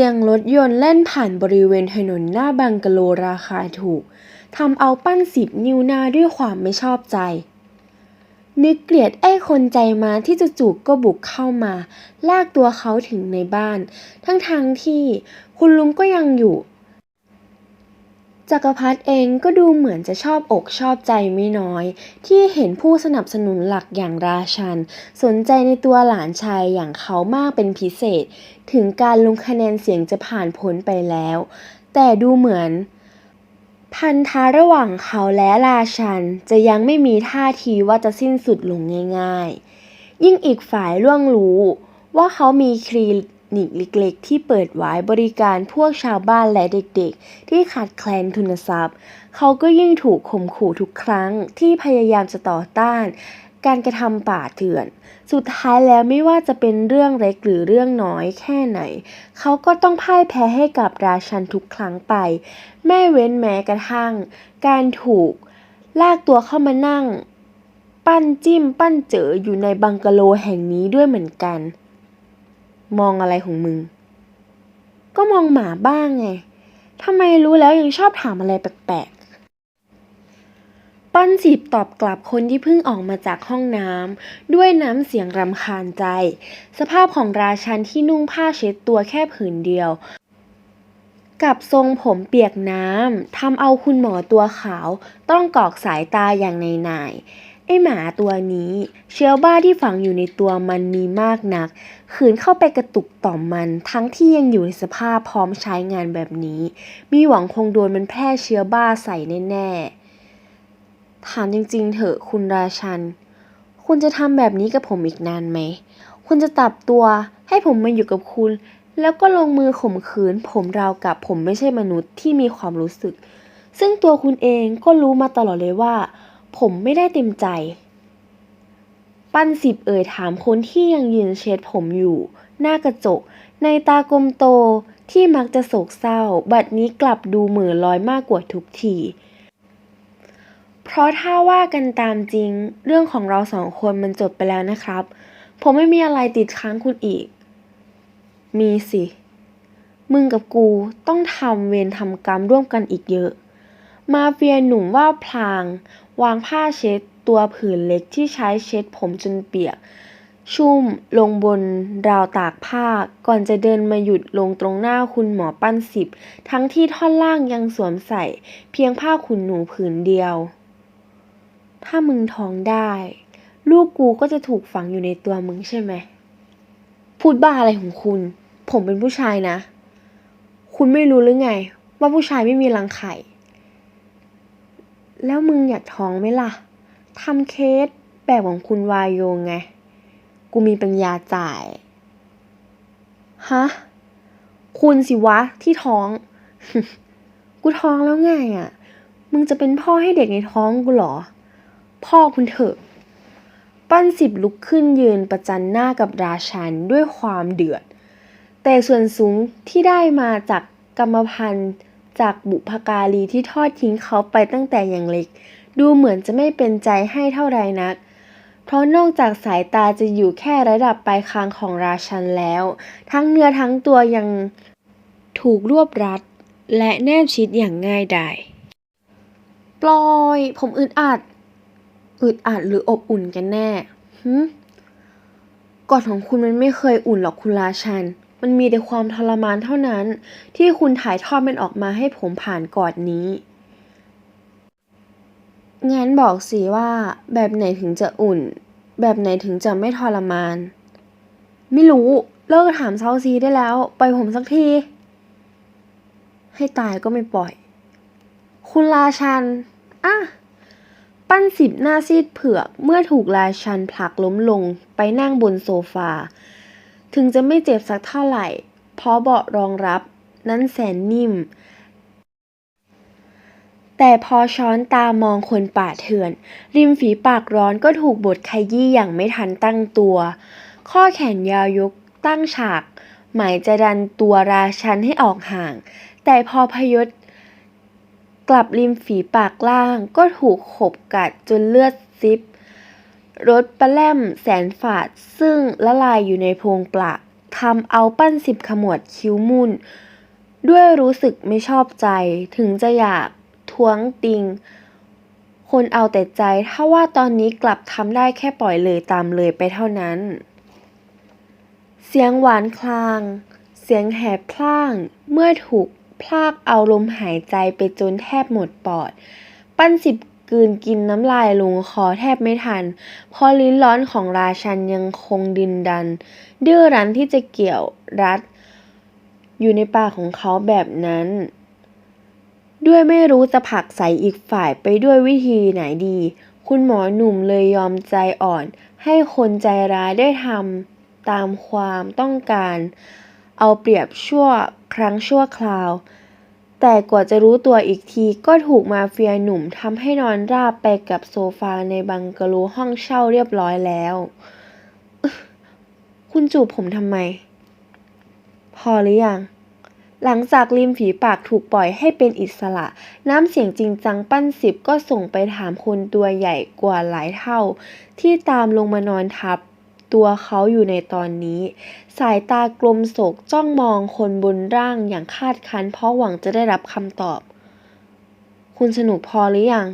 สียงรถยนต์แล่นผ่านบริเวณถนนหน้าบังกะโลราคาถูกทำเอาปั้นสิบนิ้วหน้าด้วยความไม่ชอบใจ นึกเกลียดไอ้คนใจมาที่จู่ๆก็บุกเข้ามา ลากตัวเขาถึงในบ้าน ทั้งๆทที่คุณลุงก็ยังอยู่ จักรพรรดิเองก็ดูเหมือนจะชอบอกชอบใจไม่น้อย ที่เห็นผู้สนับสนุนหลักอย่างราชัน สนใจในตัวหลานชายอย่างเขามากเป็นพิเศษ ถึงการลงคะแนนเสียงจะผ่านพ้นไปแล้ว แต่ดูเหมือน พันธะระหว่างเขาและราชันจะยังไม่มีท่าทีว่าจะสิ้นสุดลงง่าย ๆ ยิ่งอีกฝ่ายล่วงรู้ว่าเขามีคลิ นิกเล็กๆ ที่เปิดไว้บริการพวกชาวบ้านและเด็กๆ ที่ขาดแคลนทุนทรัพย์ เขาก็ยิ่งถูกข่มขู่ทุกครั้งที่พยายามจะต่อต้านการกระทำป่าเถื่อน สุดท้ายแล้วไม่ว่าจะเป็นเรื่องเล็กหรือเรื่องน้อยแค่ไหน เขาก็ต้องพ่ายแพ้ให้กับราชันทุกครั้งไป ไม่เว้นแม้กระทั่ง การถูกลากตัวเข้ามานั่ง ปั้นจิ้มปั้นเจออยู่ในบังกะโลแห่งนี้ด้วยเหมือนกัน มองอะไรของมึง ก็มองหมาบ้างไงทำไมรู้แล้วยังชอบถามอะไรแปลกๆปั้นสิบตอบกลับคนที่เพิ่งออกมาจากห้องน้ำด้วยน้ำเสียงรำคาญใจ สภาพของราชันที่นุ่งผ้าเช็ดตัวแค่ผืนเดียว กับทรงผมเปียกน้ำทำเอาคุณหมอตัวขาว ต้องกอกสายตาอย่างในนาย ไอหมาตัวนี้ เชื้อบ้าที่ฝังอยู่ในตัวมันมีมากนัก ขืนเข้าไปกระตุกต่อมมัน ทั้งที่ยังอยู่ในสภาพพร้อมใช้งานแบบนี้ มีหวังคงโดนมันแพร่เชื้อบ้าใส่แน่ๆ ถามจริงๆ เถอะคุณราชัน คุณจะทำแบบนี้กับผมอีกนานไหม คุณจะตับตัวให้ผมมาอยู่กับคุณ แล้วก็ลงมือข่มขืน ผมราวกับผมไม่ใช่มนุษย์ที่มีความรู้สึก ซึ่งตัวคุณเองก็รู้มาตลอดเลยว่า ผมไม่ได้เต็มใจ ปั้นสิบเอ่ยถามคนที่ยังยืนเช็ดผมอยู่ หน้ากระจก ในตากลมโตที่มักจะโศกเศร้า บัดนี้กลับดูเหม่อลอยมากกว่าทุกที เพราะถ้าว่ากันตามจริง เรื่องของเราสองคนมันจบไปแล้วนะครับ ผมไม่มีอะไรติดค้างคุณอีก มีสิ มึงกับกูต้องทำเวรทำกรรมร่วมกันอีกเยอะ มาเฟียหนุ่มว่าพลาง วางผ้าเช็ดตัวผืนเล็กที่ใช้เช็ดผมจนเปียก ชุ่มลงบนราวตากผ้า ก่อนจะเดินมาหยุดลงตรงหน้าคุณหมอปั้นสิบ ทั้งที่ท่อนล่างยังสวมใส่ เพียงผ้าขุนหนูผืนเดียว ถ้ามึงท้องได้ ลูกกูก็จะถูกฝังอยู่ในตัวมึงใช่ไหม พูดบ้าอะไรของคุณ ผมเป็นผู้ชายนะ คุณไม่รู้หรือไง ว่าผู้ชายไม่มีรังไข่ แล้วมึงอยากท้องไหมล่ะทำเคสแบบของคุณวายโยไง กูมีปัญญาจ่าย ฮะ คุณสิวะที่ท้อง กูท้องแล้วไงอะ มึงจะเป็นพ่อให้เด็กในท้องกูหรอ พ่อคุณเถอะ ปั้นสิบลุกขึ้นยืนประจันหน้ากับราชันด้วยความเดือด แต่ส่วนสูงที่ได้มาจากกรรมพันธุ์ จากบุพการีที่ทอดทิ้งเขาไปตั้งแต่อย่างเล็ก ดูเหมือนจะไม่เป็นใจให้เท่าไรนัก เพราะนอกจากสายตาจะอยู่แค่ระดับปลายคางของราชันแล้ว ทั้งเนื้อทั้งตัวยังถูกรวบรัด และแนบชิดอย่างง่ายดายปล่อย ผมอึดอัด อึดอัดหรืออบอุ่นกันแน่หืมกอดของคุณมันไม่เคยอุ่นหรอกคุณราชัน มันมีแต่ความทรมานเท่านั้น ที่คุณถ่ายทอดมันออกมาให้ผมผ่านกอดนี้ งั้นบอกสิว่า แบบไหนถึงจะอุ่น แบบไหนถึงจะไม่ทรมาน ไม่รู้เลิกถามเซาซีได้แล้ว ไปผมสักที ให้ตายก็ไม่ปล่อย คุณราชันอะปั้นสิบหน้าซีดเผือกเมื่อถูกราชันผลักล้มลงไปนั่งบนโซฟา ถึงจะไม่เจ็บสักเท่าไหร่ เพราะเบาะรองรับนั้นแสนนิ่ม แต่พอช้อนตามองคนป่าเถื่อน ริมฝีปากร้อนก็ถูกบดขยี้อย่างไม่ทันตั้งตัว ข้อแขนยาวยกตั้งฉาก หมายจะดันตัวราชันให้ออกห่าง แต่พอพยศกลับริมฝีปากล่างก็ถูกขบกัดจนเลือดซิบ รถปลาแล่มแสนฝาด ซึ่งละลายอยู่ในโพรงปลาทำเอาปั้นสิบขมวดคิ้วมุ่นด้วยรู้สึกไม่ชอบใจถึงจะอยากท้วงติง คนเอาแต่ใจถ้าว่าตอนนี้กลับทำได้แค่ปล่อยเลยตามเลยไปเท่านั้น เสียงหวานคลาง เสียงแหบพล่าง เมื่อถูกพลากเอาลมหายใจไปจนแทบหมดปอด ปั้นสิบ กืนกินน้ำลายลงคอแทบไม่ทัน เพราะลิ้นร้อนของราชันยังคงดินดัน ดื้อรั้นที่จะเกี่ยวรัด อยู่ในปากของเขาแบบนั้น ด้วยไม่รู้จะผลักใส่อีกฝ่ายไปด้วยวิธีไหนดี คุณหมอหนุ่มเลยยอมใจอ่อน ให้คนใจร้ายได้ทำตามความต้องการ เอาเปรียบชั่วครั้งชั่วคราว แต่กว่าจะรู้ตัวอีกทีก็ถูกมาเฟียหนุ่มทำให้นอนราบไปกับโซฟาในบังกะโลห้องเช่าเรียบร้อยแล้ว คุณจูบผมทำไม พอหรือยัง หลังจากริมฝีปากถูกปล่อยให้เป็นอิสระ น้ำเสียงจริงจังปั้นสิบก็ส่งไปถามคนตัวใหญ่กว่าหลายเท่า ที่ตามลงมานอนทับ ตัวเขาอยู่ในตอนนี้ สายตากลมโศกจ้องมองคนบนร่างอย่างคาดคั้น เพราะหวังจะได้รับคำตอบ คุณสนุกพอหรือยัง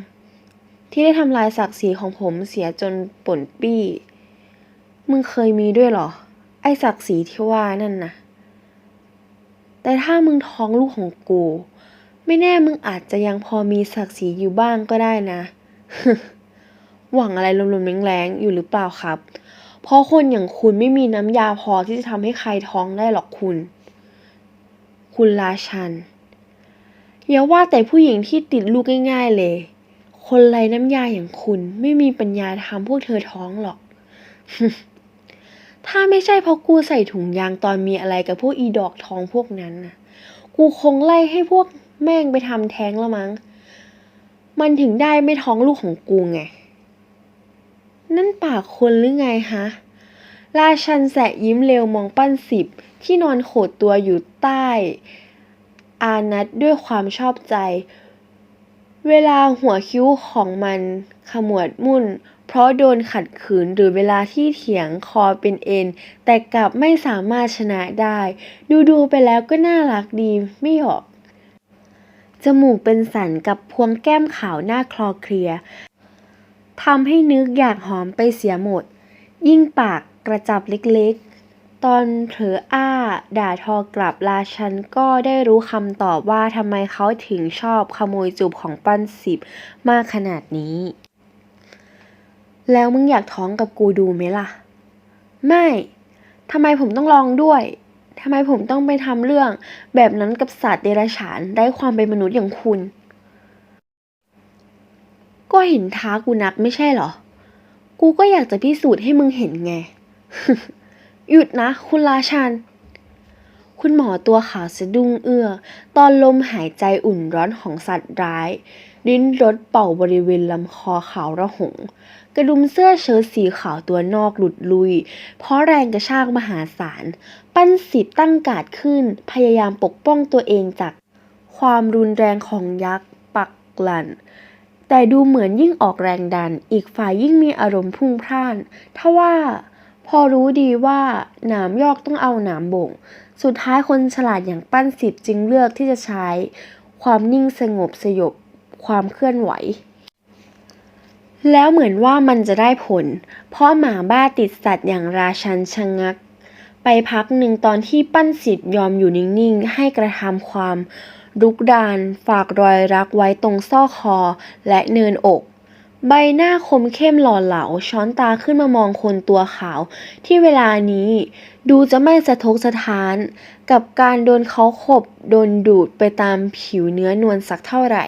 ที่ได้ทำลายศักดิ์ศรีของผมเสียจนป่นปี้ มึงเคยมีด้วยเหรอ ไอ้ศักดิ์ศรีที่ว่านั่นนะแต่ถ้ามึงท้องลูกของกู ไม่แน่มึงอาจจะยังพอมีศักดิ์ศรีอยู่บ้างก็ได้นะ หวังอะไรลมๆแรงๆอยู่หรือเปล่าครับ เพราะคนอย่างคุณไม่มีน้ำยาพอที่จะทำให้ใครท้องได้หรอกคุณ คุณราชันอย่าว่าแต่ผู้หญิงที่ติดลูกง่าย ๆเลย คนไรน้ำยาอย่างคุณไม่มีปัญญาทำพวกเธอท้องหรอก ถ้าไม่ใช่เพราะกูใส่ถุงยางตอนมีอะไรกับพวกอีดอกท้องพวกนั้นน่ะ กูคงไล่ให้พวกแม่งไปทำแท้งแล้วมั้ง มันถึงได้ไม่ท้องลูกของกูไง นั่นปากคนหรือไงฮะ ราชันแสะยิ้มเร็วมองปั้นสิบ ที่นอนโขดตัวอยู่ใต้ อานัทด้วยความชอบใจ เวลาหัวคิ้วของมันขมวดมุ่น เพราะโดนขัดขืนหรือเวลาที่เถียงคอเป็นเอ็น แต่กลับไม่สามารถชนะได้ ดูดูๆไปแล้วก็น่ารักดีไม่หยอกจมูกเป็นสันกับพวงแก้มขาวหน้าคลอเคลีย ทำให้นึกอยากหอมไปเสียหมด ยิ่งปากกระจับเล็กๆ ตอนเผลออ้า ด่าทอกลับราชันก็ได้รู้คำตอบว่าทำไมเขาถึงชอบขโมยจูบของปั้นสิบมากขนาดนี้ แล้วมึงอยากท้องกับกูดูไหมล่ะ ไม่ทำไมผมต้องลองด้วยทำไมผมต้องไปทำเรื่องแบบนั้นกับสัตว์เดรัจฉานได้ความเป็นมนุษย์อย่างคุณ ก็เห็นท้ากูนักไม่ใช่เหรอ กูก็อยากจะพิสูจน์ให้มึงเห็นไง หยุดนะคุณราชัน คุณหมอตัวขาวสะดุ้งเอื้อ ตอนลมหายใจอุ่นร้อนของสัตว์ร้ายลิ้นรถเป่าบริเวณลำคอขาวระหง กระดุมเสื้อเชิ้ตสีขาวตัวนอกหลุดลุย เพราะแรงกระชากมหาศาล ปั้นสิบตั้งกาดขึ้น พยายามปกป้องตัวเองจากความรุนแรงของยักษ์ปักกลั่น แต่ดูเหมือนยิ่งออกแรงดัน อีกฝ่ายยิ่งมีอารมณ์พุ่งพล่านทว่าพอรู้ดีว่าหนามยอกต้องเอาหนามบ่ง สุดท้ายคนฉลาดอย่างปั้นสิบจึงเลือกที่จะใช้ ความนิ่งสงบสยบความเคลื่อนไหว แล้วเหมือนว่ามันจะได้ผล เพราะหมาบ้าติดสัตว์อย่างราชันชะงัก ไปพักหนึ่งตอนที่ปั้นสิทธิ์ยอมอยู่นิ่ง ๆ ให้กระทำความ รุกรานฝากรอยรักไว้ตรงซอกคอและเนินอก ใบหน้าคมเข้มหล่อเหลา ช้อนตาขึ้นมามองคนตัวขาว ที่เวลานี้ ดูจะไม่สะทกสะท้าน กับการโดนเขาขบ โดนดูดไปตามผิวเนื้อนวลสักเท่าไหร่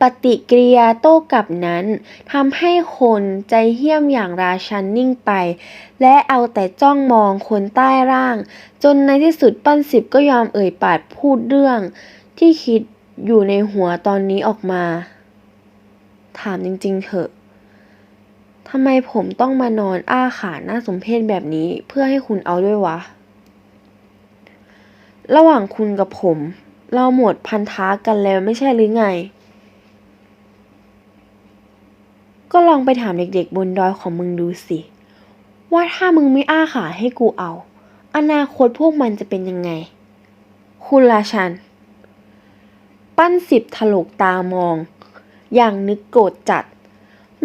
ปฏิกิริยาโต้กลับนั้นทำให้คนใจเหี้ยมอย่างราชันนิ่งไป และเอาแต่จ้องมองคนใต้ร่าง จนในที่สุดปั้นสิบก็ยอมเอ่ยปากพูดเรื่อง ที่คิดอยู่ในหัวตอนนี้ออกมา ถามจริง ๆ เถอะทำไมผมต้องมานอนอ้าขาหน้าสมเพชแบบนี้เพื่อให้คุณเอาด้วยวะ ระหว่างคุณกับผม เราหมดพันธะกันแล้วไม่ใช่หรือไง ก็ลองไปถามเด็กๆบนดอยของมึงดูสิ ว่าถ้ามึงไม่อ้าขาให้กูเอา อนาคตพวกมันจะเป็นยังไง คุณราชัน ปั้นสิบถลกตามอง อย่างนึกโกรธจัด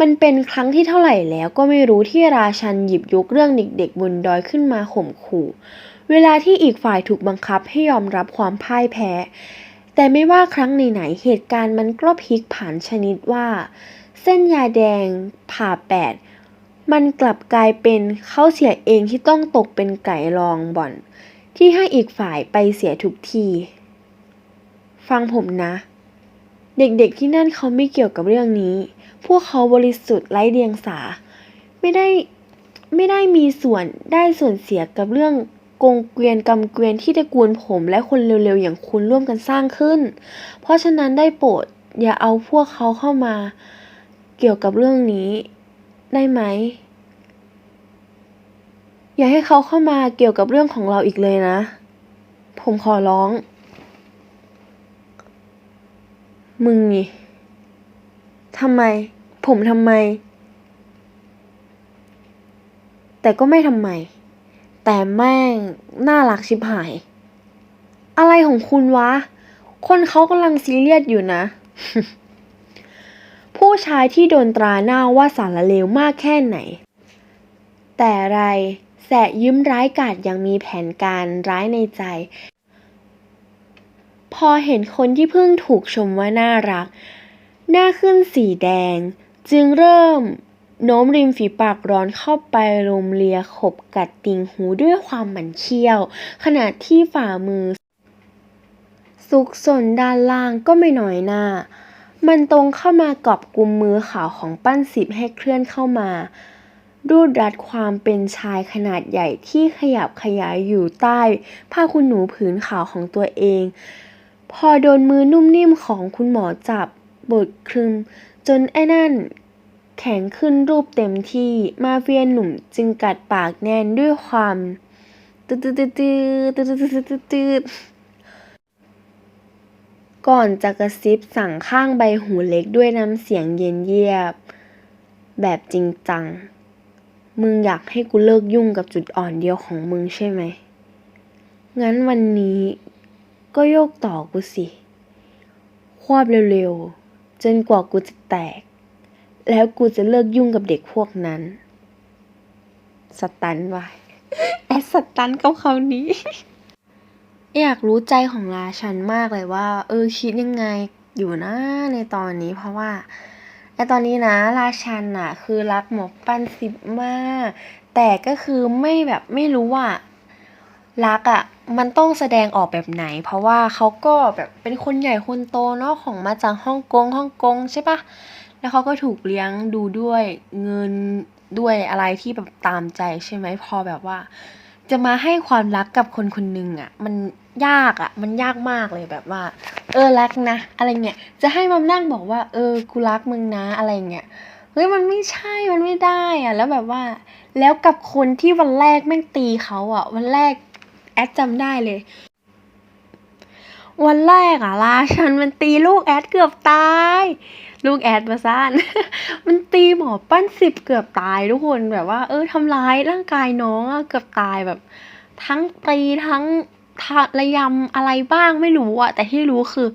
มันเป็นครั้งที่เท่าไหร่แล้วก็ไม่รู้ที่ราชันหยิบยกเรื่องเด็กๆบนดอยขึ้นมาข่มขู่ เวลาที่อีกฝ่ายถูกบังคับให้ยอมรับความพ่ายแพ้ แต่ไม่ว่าครั้งไหนๆเหตุการณ์มันก็พลิกผันชนิดว่า เส้นยาแดงผ่าแปดมันกลับกลายเป็นเขาเสียเองที่ต้องตกเป็นไก่รองบ่อน ที่ให้อีกฝ่ายไปเสียทุกที ฟังผมนะ เด็กๆที่นั่นเขาไม่เกี่ยวกับเรื่องนี้ พวกเขาบริสุทธิ์ไร้เดียงสา ไม่ได้ไม่ได้มีส่วนได้ส่วนเสียกับเรื่องกงเกวียนกำเกวียนที่ตระกูลผมและคนเร็วๆอย่างคุณร่วมกันสร้างขึ้น เพราะฉะนั้นได้โปรดอย่าเอาพวกเขาเข้ามา เกี่ยวกับเรื่องนี้ ได้ไหม อย่าให้เขาเข้ามาเกี่ยวกับเรื่องของเราอีกเลยนะ ผมขอร้อง มึงนี่ทำไม ผมทำไม แต่ก็ไม่ทำไม แต่แม่งน่ารักชิบหาย อะไรของคุณวะ คนเขากำลังซีเรียสอยู่นะ ผู้ชายที่โดนตราหน้าว่าสารเลวมากแค่ไหน แต่ไรแสะยิ้มร้ายกาจยังมีแผนการร้ายในใจ พอเห็นคนที่เพิ่งถูกชมว่าน่ารัก หน้าขึ้นสีแดง จึงเริ่มโน้มริมฝีปากร้อนเข้าไปลมเลียขบกัดติ่งหูด้วยความหมันเคี้ยว ขณะที่ฝ่ามือ ซุกซนด้านล่างก็ไม่น้อยหน้า มันตรงเข้ามากอบกุมมือขาวของปั้นสิบให้เคลื่อนเข้ามา รูดรัดความเป็นชายขนาดใหญ่ที่ขยับขยายอยู่ใต้ ผ้าคุณหนูผืนขาวของตัวเอง พอโดนมือนุ่มนิ่มของคุณหมอจับบดคลึงจนไอ้นั่น แข็งขึ้นรูปเต็มที่มาเฟียนหนุ่มจึงกัดปากแน่นด้วยความตืดตืดตืดตืดตืดตืดตืดก่อนจะกระซิบสั่งข้างใบหูเล็กด้วยน้ำเสียงเย็นเยียบ แบบจริงจัง มึงอยากให้กูเลิกยุ่งกับจุดอ่อนเดียวของมึงใช่ไหม งั้นวันนี้ ก็โยกต่อกูสิ ควบเร็วๆ จนกว่ากูจะแตก แล้วกูจะเลิกยุ่งกับเด็กพวกนั้น สตันไว้แอดสตันกับคำนี้ อยากรู้ใจของราชันมากเลยว่า เออคิดยังไงอยู่นะในตอนนี้เพราะว่าในตอนนี้นะ ราชันอะคือรักหมอปั้นสิบมาก แต่ก็คือไม่แบบไม่รู้ว่ารักอะ่ะ มันต้องแสดงออกแบบไหน เพราะว่าเขาก็แบบเป็นคนใหญ่คนโตเนาะของมาจากฮ่องกงฮ่องกงใช่ปะแล้วเขาก็ถูกเลี้ยงดูด้วยเงินด้วยอะไรที่แบบตามใจใช่ไหมพอแบบว่า จะมาให้ความรักกับคนคนหนึ่งอะ่ะ มันยากอะ่ะ มันยากมากเลยแบบว่า เออรักนะ อะไรเงี้ยจะให้มานั่งบอกว่า เออกูรักมึงนะอะไรเงี้ยเฮ้ยมันไม่ใช่มันไม่ได้อะ่ะ แล้วแบบว่า แล้วกับคนที่วันแรกแม่งตีเขาอะ่ะ วันแรก แอดจำได้เลย วันแรกอะราชันมันตีลูกแอดเกือบตาย ลูกแอดมาซ่านมันตีหมอปั้นสิบเกือบตายทุกคนแบบว่า เออทำร้ายร่างกายน้องอะเกือบตายแบบ ทั้งตีทั้งทะระยำอะไรบ้างไม่รู้อะแต่ที่รู้คือ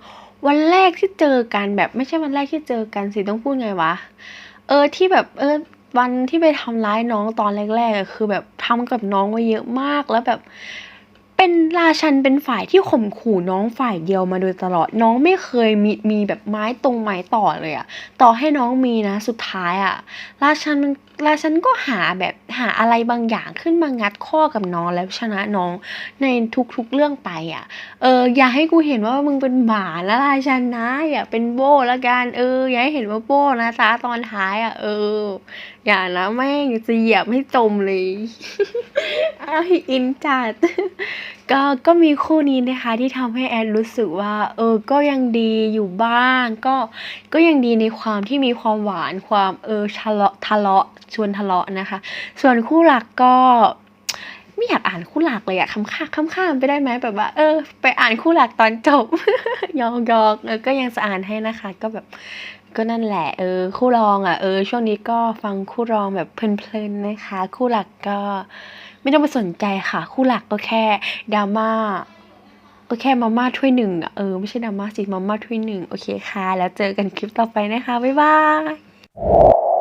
วันแรกที่เจอกันแบบไม่ใช่วันแรกที่เจอกันสิต้องพูดไงวะเออที่แบบเออวันที่ไปทำร้ายน้องตอนแรกๆคือแบบทำกับน้องไว้เยอะมากแล้วแบบ เป็นราชันเป็นฝ่ายที่ข่มขู่น้องฝ่ายเดียวมาโดยตลอดน้องไม่เคยมีมีแบบไม้ตรงไม้ต่อเลยอะต่อให้น้องมีนะ สุดท้ายอะราชันมัน ราชันก็หาแบบหาอะไรบางอย่างขึ้นมางัดข้อกับน้องแล้วชนะน้องในทุกๆเรื่องไปอะเออ อย่าให้กูเห็นว่ามึงเป็นหมาแล้วราชันนะ อย่าเป็นโบ้ละกันเออ อย่าให้เห็นว่าโบ้นะจ๊ะตอนท้ายอะ เออ อย่านะแม่งจะเหยียบให้จมเลยอ้าวอินจัด ก็ก็มีคู่นี้นะคะที่ทำให้แอนรู้สึกว่า เออก็ยังดีอยู่บ้าง ก็ก็ยังดีในความที่มีความหวานความเออทะเลาะทะเลาะชวนทะเลาะนะคะ ส่วนคู่หลักก็ไม่อยากอ่านคู่หลักเลยอะคำข้าคำข้ามไปได้ไหมแบบว่า เออ ไปอ่านคู่หลักตอนจบ ยอกยอกเออก็ยังจะอ่านให้นะคะ ก็แบบก็นั่นแหละเออคู่รองอะเออช่วงนี้ก็ฟังคู่รองแบบเพลินๆนะคะ คู่หลักก็ ไม่ต้องไปสนใจค่ะ คู่หลักก็แค่ดราม่าก็แค่มาม่าถ้วยหนึ่งอะเออไม่ใช่ดราม่าสิมาม่าถ้วยหนึ่งโอเคค่ะ แล้วเจอกันคลิปต่อไปนะคะ บ๊ายบาย